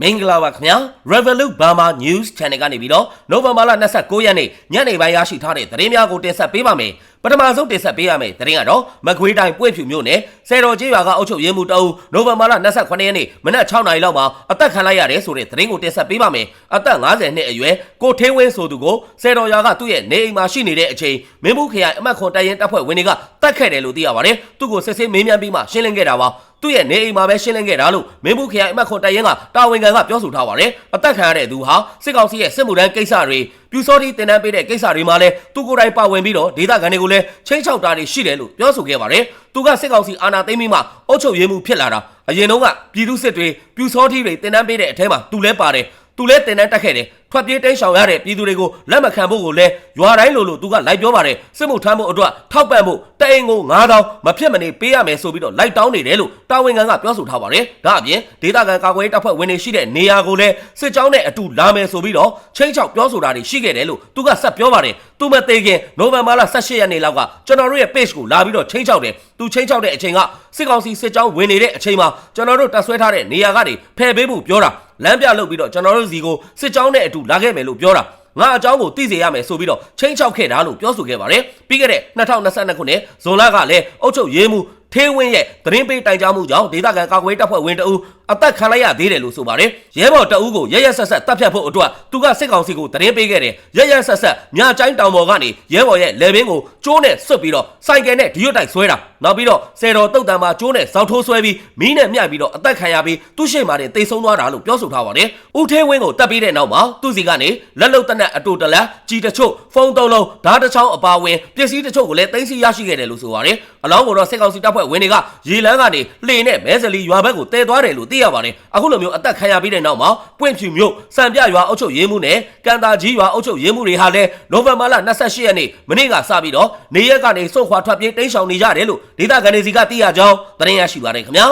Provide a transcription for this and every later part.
မင်္ဂလာပါခင်ဗျာ Revolut Burma News Channel ကနေပြီးတော့နိုဝင်ဘာလ29ရက်နေ့ညနေပိုင်းရရှိထားတဲ့သတင်းများကိုတင်ဆက်ပေးပါမယ် ပထမဆုံးတင်ဆက်ပေးရမယ့်သတင်းကတော့မကွေးတိုင်းပွင့်ဖြူမြို့နယ်ဆယ်တော်ကျေးရွာကအုပ်ချုပ်ရေးမှူးတအုပ်နိုဝင်ဘာလ29ရက်နေ့မနက်6နာရီလောက်မှာအသက်ခံလိုက်ရတယ်ဆိုတဲ့သတင်းကိုတင်ဆက်ပေးပါမယ်အသက်50နှစ်အရွယ်ကိုထင်းဝင်းဆိုသူကိုဆယ်တော်ရွာကသူ့ရဲ့နေအိမ်မှာရှိနေတဲ့အချိန်မင်းဘူးခရိုင်အမတ်ခွန်တိုင်ရင်တပ်ဖွဲ့ဝင်တွေကတတ်ခဲ့တယ်လို့သိရပါတယ်သူ့ကိုစစ်ဆေးမေးမြန်းပြီးမှရှင်းလင်းခဲ့တာပါသူ့ရဲ့နေအိမ်မှာပဲရှင်းလင်းခဲ့တာလို့မင်းဘူးခရိုင်အမတ်ခွန်တိုင်ရင်ကတာဝန်ခံကပြောဆိုထားပါတယ်အသက်ခံရတဲ့သူဟာစစ်ကောင်စီရဲ့စစ်မှုထမ်းကိစ္စတွေပြူစောတိတင်တန်းပေးတဲ့ကိစ္စတွေမှာလည်းသူကိုယ်တိုင်ပါဝင်ပြီးတော့ဒေသခံတွေကိုလည်းချင်းချောက်တာတွေရှိတယ်လို့ပြောဆိုခဲ့ပါတယ်သူကစစ်ကောင်စီအာဏာသိမ်းပြီးမှအုပ်ချုပ်ရေးမှုဖြစ်လာတာအရင်တုန်းကပြည်သူစစ်တွေပြူစောတိတွေတင်တန်းပေးတဲ့အထဲမှာသူလည်းပါတယ် သူလည်းတင်တန်းတက်ခဲ့တယ်ထွက်ပြေးတိမ်းရှောင်ရတဲ့ပြည်သူတွေကိုလက်မခံဖို့ကိုလည်းရွာတိုင်းလိုလိုသူကလိုက်ပြောပါတယ်စစ်မှုထမ်းဖို့အတွက်ထောက်ပံ့ဖို့တအိမ်ကို9000မဖြစ်မနေပေးရမယ်ဆိုပြီးတော့လိုက်တောင်းနေတယ်လို့တာဝန်ခံကပြောဆိုထားပါတယ်ဒါအပြင်ဒေသခံကာကွယ်ရေးတပ်ဖွဲ့ဝင်တွေရှိတဲ့နေရာကိုလည်းစစ်ကြောင်းနဲ့အတူလာမယ်ဆိုပြီးတော့ချင်းချောက်ပြောဆိုတာတွေရှိခဲ့တယ်လို့သူကဆက်ပြောပါတယ်သူမသေးခင်နိုဝင်ဘာလ18ရက်နေ့လောက်ကကျွန်တော်တို့ရဲ့ page ကိုလာပြီးတော့ချင်းချောက်တယ်သူချင်းချောက်တဲ့အချိန်ကစစ်ကောင်စီစစ်ကြောင်းဝင်နေတဲ့အချိန်မှာကျွန်တော်တို့တပ်ဆွဲထားတဲ့နေရာကနေဖယ်ပေးဖို့ပြောတာ လမ်းပြလုပ်ပြီးတော့ကျွန်တော်တို့စီကိုစစ်ကြောင်းနဲ့အတူလာခဲ့မယ်လို့ပြောတာငါအကြောင်းကိုသိစေရမယ်ဆိုပြီးတော့ချင်းချောက်ခဲ့တာလို့ပြောဆိုခဲ့ပါတယ်ပြီးခဲ့တဲ့2022ခုနှစ်ဇွန်လကလည်းအုပ်ချုပ်ရေးမှု ထေးဝင်းရဲ့သတင်းပေးတိုင်ကြားမှုကြောင့်ဒေသခံကာကွယ်တပ်ဖွဲ့ဝင်တအူအသက်ခံလိုက်ရသေးတယ်လို့ဆိုပါတယ်ရဲဘော်တအူကိုရရဆက်ဆက်တပ်ဖြတ်ဖို့အတွက်သူကစစ်ကောင်စီကိုသတင်းပေးခဲ့တယ်ရရဆက်ဆက်မြချိုင်းတောင်ပေါ်ကနေရဲဘော်ရဲ့လေဘင်းကိုကျိုးနဲ့ဆွတ်ပြီးတော့စိုက်ကယ်နဲ့ဒီရွတ်တိုက်ဆွဲတာနောက်ပြီးတော့ဆယ်တော်တုတ်တန်မှာကျိုးနဲ့ဇောက်ထိုးဆွဲပြီးမီးနဲ့မြှပ်ပြီးတော့အသက်ခံရပြီးသူ့ရှိမှတင်တိတ်ဆုံးသွားတာလို့ပြောဆိုထားပါတယ်ဦးထေးဝင်းကိုတပ်ပြီးတဲ့နောက်မှာသူ့စီကနေလက်လုံတက်နဲ့အတူတလန်ကြီးတချို့ဖုန်းသုံးလုံးဓာတ်တစ်ချောင်းအပါဝင်ပစ္စည်းတချို့ကိုလည်းသိမ်းဆည်းရရှိခဲ့တယ်လို့ဆိုပါတယ်အလောင်းကိုတော့စစ်ကောင်စီတပ်ဖွဲ့ဝင်တွေကရေလန်းကနေလှေနဲ့မဲစလီရွာဘက်ကိုတဲသွားတယ်လို့သိရပါတယ်အခုလိုမျိုးအသက်ခံရပြီးတဲ့နောက်မှာပွင့်ဖြူမြို့စံပြရွာအုပ်ချုပ်ရေးမှုနဲ့ကန်တာကြီးရွာအုပ်ချုပ်ရေးမှုတွေဟာလည်းနိုဝင်ဘာလ28ရက်နေ့မနေ့ကစပြီးတော့နေရက်ကနေစွန့်ခွာထွက်ပြေးတိမ်းရှောင်နေကြတယ်လို့ဒေသခံတွေစီကသိရကြောင်းသတင်းရရှိပါတယ်ခင်ဗျာ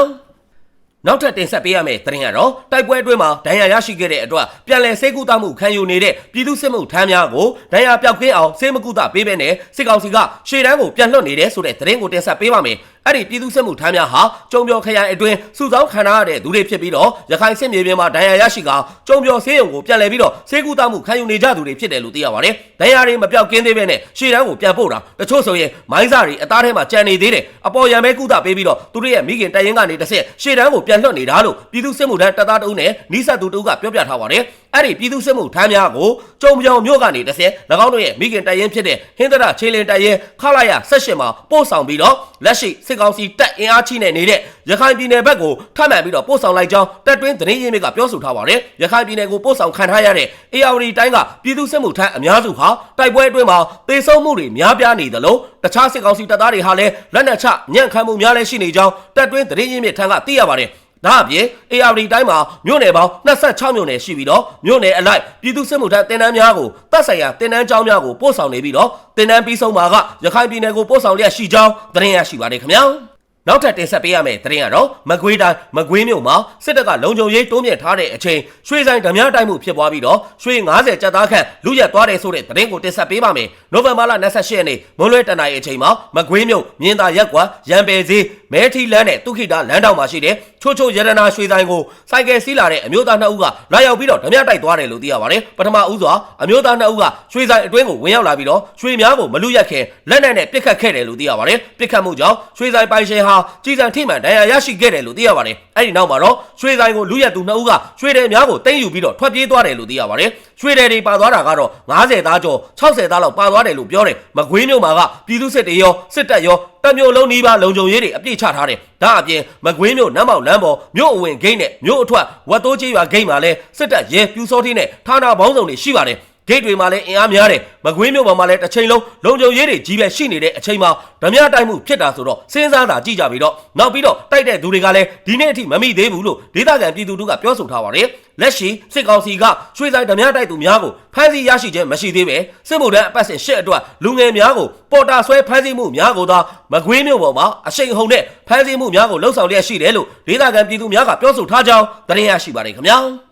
နောက်ထပ်တင်ဆက်ပေးရမယ့်သတင်းကတော့တိုက်ပွဲအတွင်းမှာဒဏ်ရာရရှိခဲ့တဲ့အတွက်ပြန်လည်ဆေးကုသမှုခံယူနေတဲ့ပြည်သူစစ်မှုထမ်းများကိုဒဏ်ရာပျောက်ကင်းအောင်ဆေးမကုသပေးဘဲနဲ့စစ်ကောင်စီကရှေ့တန်းကိုပြန်လွှတ်နေတယ်ဆိုတဲ့သတင်းကိုတင်ဆက်ပေးပါမယ်အဲ့ဒီပြည်သူစစ်မှုထမ်းများဟာကျုံပြော်ခရိုင်အတွင်းစုဆောင်းခံရတဲ့သူတွေဖြစ်ပြီးတော့ရခိုင်စစ်မြေပြင်မှာဒဏ်ရာရရှိကကျုံပြော်ဆေးရုံကိုပြန်လည်ပြီးတော့ဆေးကုသမှုခံယူနေကြသူတွေဖြစ်တယ်လို့သိရပါတယ်။ဒဏ်ရာတွေမပြောက်ကင်းသေးပဲနဲ့ရှေ့တန်းကိုပြန်ပို့တာတချို့ဆိုရင်မိုင်းစာတွေအသားထဲမှာကြံနေသေးတယ်အပေါ်ရံမဲကုသပေးပြီးတော့သူတို့ရဲ့မိခင်တိုင်ရင်ကနေတစ်ဆက်ရှေ့တန်းကိုပြန်လွှတ်နေတာလို့ပြည်သူစစ်မှုထမ်းတပ်သားတအုပ်နဲ့နီးစပ်သူတအုပ်ကပြောပြထားပါတယ်။အဲ့ဒီပြည်သူစစ်မှုထမ်းများကိုကျုံပြောင်မြို့ကနေတစ်ဆက်၎င်းတို့ရဲ့မိခင်တိုင်ရင်ဖြစ်တဲ့ဟင်းသရချေလင်တိုင်ရင်ခလာရ၁၈မှာပို့ဆောင်ပြီးတော့လက်ရှိစစ်ကောင်စီတပ်အင်အားချိနဲ့နေတဲ့ရခိုင်ပြည်နယ်ဘက်ကိုထပ်မံပြီးတော့ပို့ဆောင်လိုက်ကြောင်းတပ်တွင်းသတင်းရင်းမြစ်ကပြောဆိုထားပါတယ်။ရခိုင်ပြည်နယ်ကိုပို့ဆောင်ခံထားရတဲ့ ARD တိုင်းကပြည်သူစစ်မှုထမ်းအများစုဟာတိုက်ပွဲအတွင်းမှာသေဆုံးမှုတွေများပြားနေသလိုတခြားစစ်ကောင်စီတပ်သားတွေဟာလည်းလက်နက်ချညံ့ခံမှုများလည်းရှိနေကြောင်းတပ်တွင်းသတင်းရင်းမြစ်ထံကသိရပါတယ်။ ဒါအပြင် ARD တိုင်းမှာမြို့နယ်ပေါင်း26မြို့နယ်ရှိပြီးတော့မြို့နယ်အလိုက်ပြည်သူစစ်မှုထမ်းတင်နန်းများကိုတပ်ဆိုင်ရာတင်နန်းကျောင်းများကိုပို့ဆောင်နေပြီးတော့တင်နန်းပြီးဆုံးမှာကရခိုင်ပြည်နယ်ကိုပို့ဆောင်လျက်ရှိကြောင်းသတင်းရရှိပါတယ်ခင်ဗျာ။နောက်ထပ်တင်ဆက်ပေးရမယ့်သတင်းကတော့မကွေးတိုင်းမကွေးမြို့မှာစစ်တပ်ကလုံခြုံရေးတိုးမြင့်ထားတဲ့အချိန်ရွှေဆိုင်ဓမြတိုက်မှုဖြစ်ပွားပြီးတော့ရွှေ90ကျပ်သားခန့်လူရက်သွားတယ်ဆိုတဲ့သတင်းကိုတင်ဆက်ပေးပါမယ်။နိုဝင်ဘာလ28ရက်နေ့မွန်းလွဲတနင်္လာရီအချိန်မှာမကွေးမြို့မြင်းသာရက်ကွာရန်ပယ်စည်းမဲထီလန်းနဲ့တုခိတာလမ်းတောင်မှာရှိတဲ့ချိုးချိုးရတနာရွှေဆိုင်ကိုစိုက်ကယ်စီးလာတဲ့အမျိုးသားနှစ်ဦးကလာရောက်ပြီးတော့ဓမြတိုက်သွားတယ်လို့သိရပါတယ်။ပထမဦးစွာအမျိုးသားနှစ်ဦးကရွှေဆိုင်အတွင်းကိုဝင်ရောက်လာပြီးတော့ရွှေများကိုမလူရက်ခင်လက်နက်နဲ့ပစ်ခတ်ခဲ့တယ်လို့သိရပါတယ်။ပစ်ခတ်မှုကြောင့်ရွှေဆိုင်ပိုင်ရှင်ဟာကြီးစံထိမှန်ဒဏ်ရာရရှိခဲ့တယ်လို့သိရပါတယ်။အဲ့ဒီနောက်မှာတော့ရွှေဆိုင်ကိုလူရက်သူနှစ်ဦးကရွှေတယ်များကိုတင်းယူပြီးတော့ထွက်ပြေးသွားတယ်လို့သိရပါတယ်။ရွှေတယ်တွေပါသွားတာကတော့90သားကျော်60သားလောက်ပါသွားတယ်လို့ပြောတယ်။မကွေးမြို့မှာကပြည်သူစစ်တွေရောစစ်တပ်ရောတပ်မျိုးလုံးနီးပါးလုံခြုံရေးတွေအပြည့်ချထားတယ်။ဒါအပြင်မကွေးမြို့နမ်းမောက်လမ်းပေါ်မြို့အဝင်ဂိတ်နဲ့မြို့အထွက်ဝတ်တိုးကြီးရွာဂိတ်မှာလည်းစစ်တပ်ရဲပြူစောထင်းနဲ့ဌာနပေါင်းစုံတွေရှိပါတယ်။ဂိတ်တွေမှာလည်းအင်အားများတယ်မကွေးမြို့ပေါ်မှာလည်းတစ်ချိန်လုံးလုံခြုံရေးတွေကြီးပဲရှိနေတဲ့အချိန်မှာဓမြတိုက်မှုဖြစ်တာဆိုတော့စဉ်းစားတာကြည့်ကြပြီးတော့နောက်ပြီးတော့တိုက်တဲ့သူတွေကလည်းဒီနေ့အထိမမိသေးဘူးလို့ဒေသခံပြည်သူတို့ကပြောဆိုထားပါတယ် လက်ရှိစစ်ကောင်စီကရွှေဆိုင်ဓမြတိုက်သူများကိုဖမ်းဆီးရရှိခြင်းမရှိသေးပဲစစ်မှုထမ်းအပတ်စဉ်ရှစ်အတွက်လူငယ်များကိုပေါ်တာဆွဲဖမ်းဆီးမှုများကိုသာမကွေးမြို့ပေါ်မှာအရှိန်ဟုန်နဲ့ဖမ်းဆီးမှုများကိုလှုပ်ဆောင်လျက်ရှိတယ်လို့ဒေသခံပြည်သူများကပြောဆိုထားကြောင်းသတင်းရရှိပါတယ်ခင်ဗျာ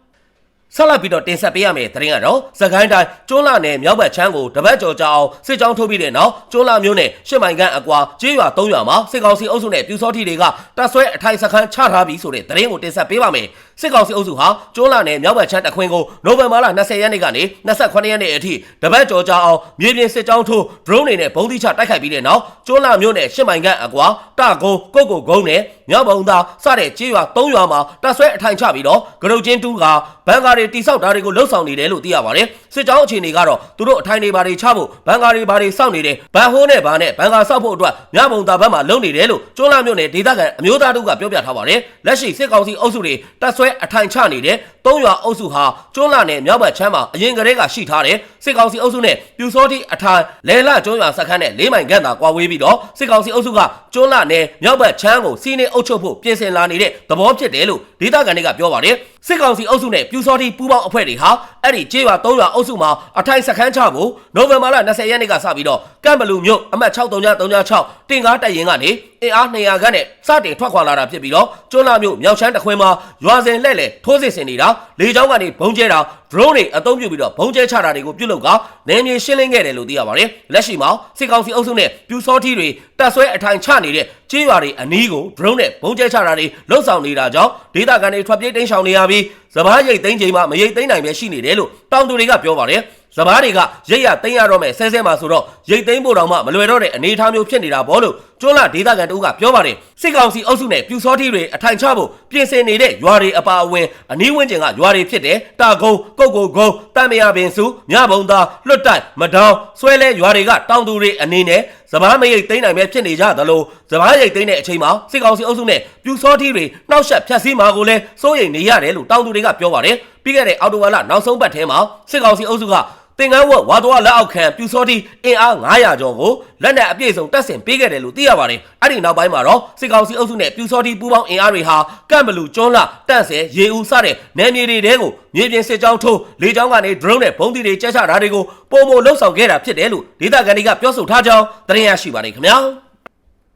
ဆက်လက်ပြီးတော့တင်ဆက်ပေးရမယ့်သတင်းကတော့စကိုင်းတိုင်းကျွန်းလာနယ်မြောက်ဘက်ချမ်းကိုတပတ်ကျော်ကြာအောင်စစ်ကြောင်းထုတ်ပြီးတဲ့နောက်ကျွန်းလာမြို့နယ်ရှစ်မိုင်ခန့်အကွာကျေးရွာ၃ရွာမှာစစ်ကောင်စီအုပ်စုနဲ့ပြူစောထီတွေကတပ်ဆွဲအထိုင်စခန်းချထားပြီးဆိုတဲ့သတင်းကိုတင်ဆက်ပေးပါမယ်စစ်ကောင်စီအုပ်စုဟာကျွန်းလာနယ်မြောက်ဘက်ချမ်းတခွင်ကိုနိုဝင်ဘာလ20ရက်နေ့ကနေ28ရက်နေ့အထိတပတ်ကျော်ကြာအောင်မြေပြင်စစ်ကြောင်းထိုး drone တွေနဲ့ဘုံတိချတိုက်ခိုက်ပြီးတဲ့နောက်ကျွန်းလာမြို့နယ်ရှစ်မိုင်ခန့်အကွာတကုန်းကုတ်ကုတ်ကုန်းနဲ့မြောက်ဘုံသားစတဲ့ကြေးရွာ၃ရွာမှာတပ်ဆွဲအထိုင်ချပြီးတော့ကရုတ်ချင်းတူးက ဘန်ကာတွေတိဆောက်တာတွေကိုလှုပ်ဆောင်နေတယ်လို့သိရပါတယ်စစ်ကြောင်းအခြေအနေကတော့သူတို့အထိုင်တွေဘာတွေချဖို့ဘန်ကာတွေဘာတွေစောင့်နေတယ်ဘန်ဟိုးနဲ့ဘာနဲ့ဘန်ကာစောက်ဖို့အတွက်မြောက်ဘုံသားဘက်မှာလုံနေတယ်လို့ကျွန်းလာမြို့နယ်ဒေသခံအမျိုးသားတို့ကပြောပြထားပါတယ်လက်ရှိစစ်ကောင်စီအုပ်စုတွေတပ်ဆွဲအထိုင်ချနေတဲ့သုံးရွာအုပ်စုဟာကျွန်းလာနယ်မြောက်ဘက်ချမ်းမှာအရင်ကတည်းကရှိထားတဲ့စစ်ကောင်စီအုပ်စုနဲ့ပြူစောတိအထိုင်လဲလကျွန်းရွာစခန်းနဲ့လေးမိုင်ခန့်သာကွာဝေးပြီးတော့စစ်ကောင်စီအုပ်စုကကျွန်းလာနယ်မြောက်ဘက်ချမ်းကိုစီးနေအုပ်ချုပ်ဖို့ပြင်ဆင်လာနေတဲ့သဘောဖြစ်တယ်လို့ဒေသခံတွေကပြောပါတယ်စစ်ကောင်စီအုပ်စုနဲ့ပြူစောတိပူးပေါင်းအဖွဲ့တွေဟာအဲ့ဒီကျေးရွာ၃ရွာအုပ်စုမှာအထိုင်စခန်းချဖို့နိုဝင်ဘာလ20ရက်နေ့ကစပြီးတော့ ကမ်ဘလူမြို့အမှတ်6336တင်ကားတိုက်ရင်ကနေအင်အား200ခန့်နဲ့စတင်ထွက်ခွာလာတာဖြစ်ပြီးတော့ကျွန်းလာမြို့မြောက်ချမ်းတခွင်မှာရွာစဉ်လှဲ့လေထိုးစစ်ဆင်နေတာလေကြောင်းကနေဘုံကျဲတာ drone တွေအသုံးပြုပြီးတော့ဘုံကျဲချတာတွေကိုပြုလုပ်ကနေမြေရှင်းလင်းခဲ့တယ်လို့သိရပါတယ်လက်ရှိမှာစစ်ကောင်စီအုပ်စုနဲ့ပြူစောထီတွေတပ်ဆွဲအထိုင်ချနေတဲ့ကျေးရွာတွေအနီးကို drone နဲ့ဘုံကျဲချတာတွေလှုပ်ဆောင်နေတာကြောင့်ဒေသခံတွေထွက်ပြေးတိမ်းရှောင်နေရပြီးစပားရိတ်သိမ်းချိန်မှာမရိတ်သိမ်းနိုင်ပဲရှိနေတယ်လို့တောင်သူတွေကပြောပါတယ် စပားတွေကရိတ်ရသိမ်းရတော့မယ်ဆဲဆဲမှာဆိုတော့ရိတ်သိမ်းဖို့တောင်မှမလွယ်တော့တဲ့အနေအထားမျိုးဖြစ်နေတာပေါ့လို့ကျွန်းလာဒေသခံတို့ကပြောပါတယ်စစ်ကောင်စီအုပ်စုနဲ့ပြူစောထီတွေအထိုင်ချဖို့ပြင်ဆင်နေတဲ့ရွာတွေအပါအဝင်အနီးဝန်းကျင်ကရွာတွေဖြစ်တဲ့တာကုန်းကုတ်ကုတ်ကုန်းတမ်မယာပင်စုမြဘုံသားလွတ်တိုက်မဒေါင်းဆွဲလဲရွာတွေကတောင်သူတွေအနေနဲ့စပားမရိတ်သိမ်းနိုင်ပဲဖြစ်နေကြသလိုစပားရိတ်သိမ်းတဲ့အချိန်မှာစစ်ကောင်စီအုပ်စုနဲ့ပြူစောထီတွေနှောက်ယှက်ဖျက်ဆီးမှာကိုလည်းစိုးရိမ်နေရတယ်လို့တောင်သူတွေကပြောပါတယ်ပြီးခဲ့တဲ့အော်တိုဝါလာနောက်ဆုံးပတ်ထဲမှာစစ်ကောင်စီအုပ်စုက တင်ကန်းဝက်ဝါတော်လက်အောက်ခံပြူစောတိအင်အား900ကျော်ကိုလက်နက်အပြည့်စုံတပ်ဆင်ပေးခဲ့တယ်လို့သိရပါတယ်။အဲ့ဒီနောက်ပိုင်းမှာတော့စစ်ကောင်စီအုပ်စုနဲ့ပြူစောတိပူးပေါင်းအင်အားတွေဟာကန့်ဘလူကျွန်းလာတန့်ဆဲရေဦးစတဲ့နယ်မြေတွေတဲကိုမြေပြင်စစ်ကြောင်းထိုးလေကြောင်းကနေ drone နဲ့ဘုံးတီတွေကျက်ချတာတွေကိုပုံမလှုပ်ဆောင်ခဲ့တာဖြစ်တယ်လို့ဒေသခံတွေကပြောဆိုထားကြောင်းသတင်းရရှိပါတယ်ခင်ဗျာ။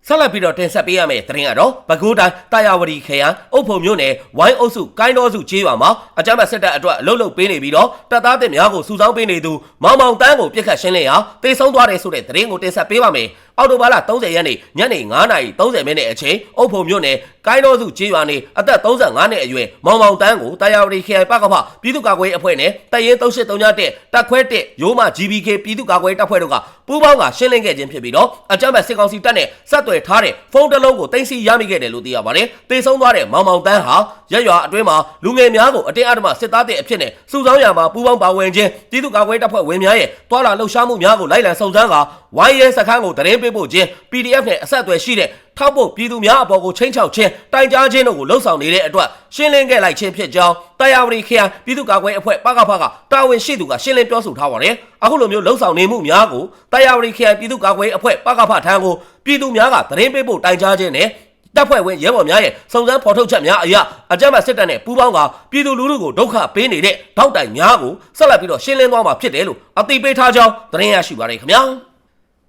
ဆက်လက်ပြီးတော့တင်ဆက်ပေးရမယ့်သတင်းကတော့ပဲခူးတိုင်းတာယာဝတီခရိုင်အုပ်ဖို့မြို့နယ်ဝိုင်းအုပ်စုကိုင်းတော်စုကျေးရွာမှာအကြမ်းဖက်စစ်တပ်အတွက်အလုတ်လုတ်ပေးနေပြီးတော့တပ်သားတင်များကိုစုဆောင်းပေးနေသူမောင်မောင်တန်းကိုပြစ်ခတ်ရှင်းလင်းရာတေဆုံးသွားတယ်ဆိုတဲ့သတင်းကိုတင်ဆက်ပေးပါမယ်။အော်တိုဘာလ30ရက်နေ့ညနေ9:30မိနစ်အချိန်အုပ်ဖို့မြို့နယ်ကိုင်းတော်စုကျေးရွာနေအသက်35နှစ်အရွယ်မောင်မောင်တန်းကိုတာယာဝတီခရိုင်ပကဖပြည်သူ့ကာကွယ်ရေးအဖွဲ့နဲ့တရင်3831တက်ခွဲ1ရိုးမ GBK ပြည်သူ့ကာကွယ်ရေးတပ်ဖွဲ့တို့ကပူးပေါင်းကရှင်းလင်းခဲ့ခြင်းဖြစ်ပြီးတော့အကြမ်းဖက်စစ်ကောင်စီတပ်နဲ့ဆက်သွယ်ထားတဲ့ဖုန်းတစ်လုံးကိုတင်စီရမိခဲ့တယ်လို့သိရပါတယ်။တေဆုံးသွားတဲ့မောင်မောင်တန်းဟာရက်ရွာအတွင်းမှာလူငယ်များကိုအတင်းအဓမ္မစစ်သားတဲ့အဖြစ်နဲ့စုဆောင်းရမှာပူးပေါင်းပါဝင်ခြင်းပြည်သူ့ကာကွယ်ရေးတပ်ဖွဲ့ဝင်များရဲ့တွာလာလှုပ်ရှားမှုများကိုလိုက်လံစုံစမ်းကာ ဝိုင်းရဲစခန်းကိုတရင်ပေးပို့ခြင်း PDF နဲ့အဆက်အသွယ်ရှိတဲ့ထောက်ဖို့ပြည်သူများအပေါ်ကိုချင်းချောက်ခြင်းတိုင်ကြားခြင်းတို့ကိုလှုံ့ဆော်နေတဲ့အတွက်ရှင်းလင်းခဲ့လိုက်ခြင်းဖြစ်ကြောင်းတရားဝတီခရိုင်ပြည်သူ့ကာကွယ်အဖွဲ့ပကဖကတာဝန်ရှိသူကရှင်းလင်းပြောဆိုထားပါတယ်။အခုလိုမျိုးလှုံ့ဆော်နေမှုများကိုတရားဝတီခရိုင်ပြည်သူ့ကာကွယ်အဖွဲ့ပကဖထံကိုပြည်သူများကသတင်းပေးဖို့တိုင်ကြားခြင်းနဲ့တပ်ဖွဲ့ဝင်ရဲဘော်များရဲ့စုံစမ်းဖော်ထုတ်ချက်များအရအကြမ်းဖက်စစ်တပ်နဲ့ပူးပေါင်းကပြည်သူလူထုကိုဒုက္ခပေးနေတဲ့ထောက်တိုင်များကိုဆက်လက်ပြီးတော့ရှင်းလင်းသွားမှာဖြစ်တယ်လို့အသိပေးထားကြောင်းသတင်းရရှိပါရခင်ဗျာ။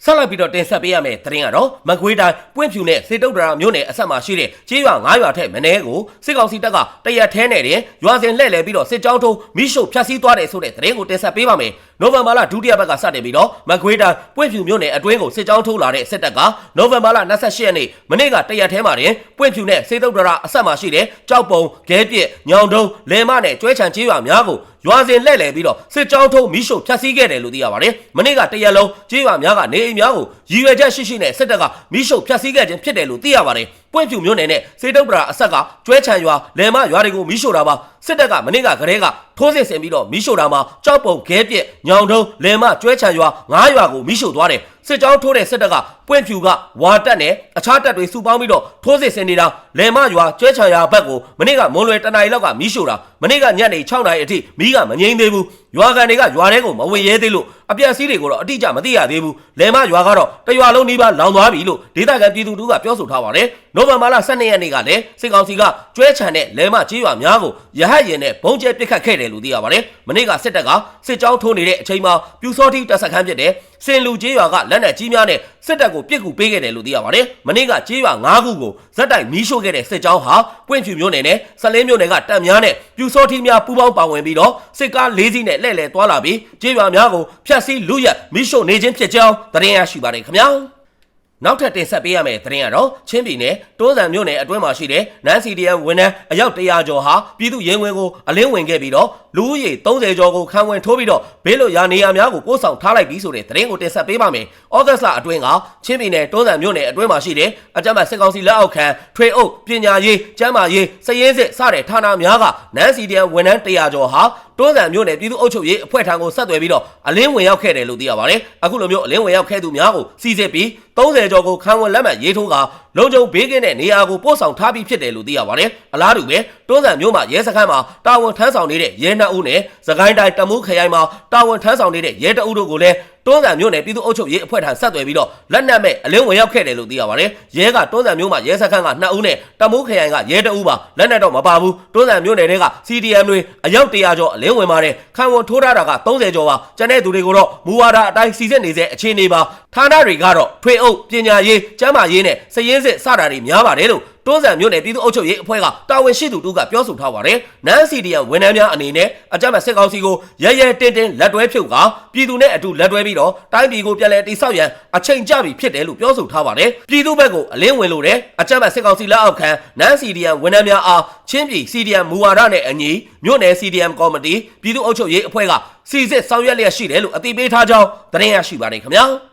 ဆက်လက်ပြီးတော့တင်ဆက်ပေးရမယ့်သတင်းကတော့မကွေးတိုင်းပွင့်ဖြူနဲ့စေတုတ်တရာမြို့နယ်အဆက်မှာရှိတဲ့ကျေးရွာ9ရွာထက်မနည်းကိုစစ်ကောင်စီတပ်ကတရက်ထဲနဲ့တင်ရွာစဉ်လှည့်လည်ပြီးတော့စစ်ကြောင်းထုံးမိရှုဖျက်ဆီးသွားတယ်ဆိုတဲ့သတင်းကိုတင်ဆက်ပေးပါမယ်။နိုဝင်ဘာလဒုတိယပတ်ကစတင်ပြီးတော့မကွေးတိုင်းပွင့်ဖြူမြို့နယ်အတွင်းကိုစစ်ကြောင်းထိုးလာတဲ့စစ်တပ်ကနိုဝင်ဘာလ28ရက်နေ့မနေ့ကတရက်ထဲမှာတင်ပွင့်ဖြူနဲ့စေတုတ်တရာအဆက်မှာရှိတဲ့ကြောက်ပုံဂဲပြစ်ညောင်တုံးလယ်မနဲ့ကျွဲချံကျေးရွာများကို ရွာစဉ်လှည့်လည်ပြီးတော့စစ်ကြောင်းထုံးမိရှုဖျက်ဆီးခဲ့တယ်လို့သိရပါတယ်။မနေ့ကတရက်လုံးကျေးရွာများကနေအိမ်များကိုရည်ရွယ်ချက်ရှိရှိနဲ့စစ်တပ်ကမိရှုဖျက်ဆီးခဲ့ခြင်းဖြစ်တယ်လို့သိရပါတယ်။ ပွင့်ဖြူမြို့နယ်နဲ့စေတုတ်ပရာအဆက်ကကျွဲချံရွာလယ်မရွာတွေကိုမိရှို့တာပါစစ်တပ်ကမနေ့ကကလေးကထိုးစစ်ဆင်ပြီးတော့မိရှို့တာမှာကြောက်ပုံခဲပြက်ညောင်တုံးလယ်မကျွဲချံရွာငါးရွာကိုမိရှို့သွားတယ်စစ်ကြောင်းထိုးတဲ့စစ်တပ်ကပွင့်ဖြူကဝါတက်နဲ့အခြားတပ်တွေစုပေါင်းပြီးတော့ထိုးစစ်ဆင်နေတာလယ်မရွာကျွဲချံရွာဘက်ကိုမနေ့ကမွန်လွယ်တနင်္လာလောက်ကမိရှို့တာမနေ့ကညနေ6နာရီအထိမိကမငြိမ်းသေးဘူး ရွာကန်တွေကရွာထဲကိုမဝင်ရဲသေးလို့အပြက်စီးတွေကိုတော့အတိအကျမသိရသေးဘူးလယ်မရွာကတော့တရွာလုံးနီးပါးလောင်သွားပြီလို့ဒေသခံပြည်သူတို့ကပြောဆိုထားပါတယ်နိုဝင်ဘာလ12ရက်နေ့ကလည်းစစ်ကောင်စီကကျွဲချံတဲ့လယ်မကြေးရွာများကိုရဟတ်ရင်နဲ့ဘုံကျဲပစ်ခတ်ခဲ့တယ်လို့သိရပါတယ်။မနေ့ကစစ်တပ်ကစစ်ကြောင်းထိုးနေတဲ့အချိန်မှာပြူစောတိတပ်စခန်းဖြစ်တဲ့ စင်လူကြေးရွာကလက်နက်ကြီးများနဲ့စစ်တပ်ကိုပြစ်ကူပေးခဲ့တယ်လို့သိရပါတယ်။မနေ့ကကြေးရွာ၅ခုကိုဇက်တိုက်မီးရှို့ခဲ့တဲ့စစ်ကြောင်းဟာပွင့်ဖြူမျိုးနယ်နဲ့ဆလင်းမျိုးနယ်ကတပ်များနဲ့ပြူစောတိများပူးပေါင်းပါဝင်ပြီးတော့စစ်ကား၄စီးနဲ့လှည့်လည်သွားလာပြီးကြေးရွာများကိုဖျက်ဆီးလူရက်မီးရှို့နေခြင်းဖြစ်ကြောင်းသတင်းရရှိပါတယ်ခင်ဗျာ။ နောက်ထပ်တင်ဆက်ပေးရမယ့်သတင်းကတော့ချင်းပြည်နယ်တိုးစံမြို့နယ်အတွင်းမှာရှိတဲ့နန်စီဒီယန်ဝန်ထမ်းအယောက်100ကျော်ဟာပြည်သူရဲဝင်ကိုအလင်းဝင်ခဲ့ပြီးတော့လူဦးရေ30ကျော်ကိုခံဝင်ထိုးပြီးတော့ဘေးလွတ်ရာနေရာများကိုပို့ဆောင်ထားလိုက်ပြီးဆိုတဲ့သတင်းကိုတင်ဆက်ပေးပါမယ်။ဩဂတ်စ်လအတွင်းကချင်းပြည်နယ်တိုးစံမြို့နယ်အတွင်းမှာရှိတဲ့အကြမ်းဖက်စစ်ကောင်စီလက်အောက်ခံထွေအုပ်ပညာရေးကျန်းမာရေးစည်ရင်းစစ်စတဲ့ဌာနများကနန်စီဒီယန်ဝန်ထမ်း100ကျော်ဟာတိုးစံမြို့နယ်ပြည်သူ့အုပ်ချုပ်ရေးအဖွဲ့ထံကိုဆက်သွယ်ပြီးတော့အလင်းဝင်ရောက်ခဲ့တယ်လို့သိရပါတယ်။အခုလိုမျိုးအလင်းဝင်ရောက်ခဲ့သူများကိုစီစစ်ပြီး30ကျော်ကိုခံဝန်လက်မှတ်ရေးထိုးကလုံခြုံဘေးကင်းတဲ့နေရာကိုပို့ဆောင်ထားပြီးဖြစ်တယ်လို့သိရပါတယ်။အလားတူပဲတွန်းဆန်မြို့မှာရဲစခန်းမှာတာဝန်ထမ်းဆောင်နေတဲ့ရဲနှစ်ဦးနဲ့စကိုင်းတိုင်းတမူးခရိုင်မှာတာဝန်ထမ်းဆောင်နေတဲ့ရဲတအုပ်တို့ကိုလည်းတွန်းဆန်မြို့နယ်ပြည်သူ့အုပ်ချုပ်ရေးအဖွဲ့ထံဆက်သွယ်ပြီးတော့လက်နက်မဲ့အလင်းဝင်ရောက်ခဲ့တယ်လို့သိရပါတယ်။ရဲကတွန်းဆန်မြို့မှာရဲစခန်းကနှစ်ဦးနဲ့တမူးခရိုင်ကရဲတအုပ်ပါလက်နက်တော့မပါဘူး။တွန်းဆန်မြို့နယ်တွေက CDM တွေအယောက်100ကျော်အလင်းဝင်ပါတယ်။ခံဝန်ထိုးထားတာက30ကျော်ပါ။ကျန်တဲ့သူတွေကိုတော့မူဝါဒအတိုင်းစီစစ်နေစေအခြေအနေပါ။ ဌာနတွေကတော့ထွေအုပ်ပညာရေးကျန်းမာရေးနဲ့စည်ရင်းစစ်စတာတွေများပါတယ်လို့တွန်းဆန်မြို့နယ်ပြည်သူ့အုပ်ချုပ်ရေးအဖွဲ့ကတာဝန်ရှိသူတို့ကပြောဆိုထားပါတယ်။နန်းစီဒီယန်ဝန်ထမ်းများအနေနဲ့အကြမ်းဖက်စစ်ကောင်စီကိုရဲရဲတင်းတင်းလက်တွဲဖြုတ်ကပြည်သူနဲ့အတူလက်တွဲပြီးတော့တိုင်းပြည်ကိုပြည်လဲတိဆောက်ရန်အချိန်ကြပြီဖြစ်တယ်လို့ပြောဆိုထားပါတယ်။ပြည်သူဘက်ကိုအလင်းဝင်လို့တဲ့အကြမ်းဖက်စစ်ကောင်စီလက်အောက်ခံနန်းစီဒီယန်ဝန်ထမ်းများအားချင်းပြည်စီဒီယန်မူဝါဒနဲ့အညီမြို့နယ်စီဒီယန်ကော်မတီပြည်သူ့အုပ်ချုပ်ရေးအဖွဲ့ကစီစစ်ဆောင်ရွက်လျက်ရှိတယ်လို့အသိပေးထားကြောင်းသတင်းရရှိပါတယ်ခင်ဗျာ။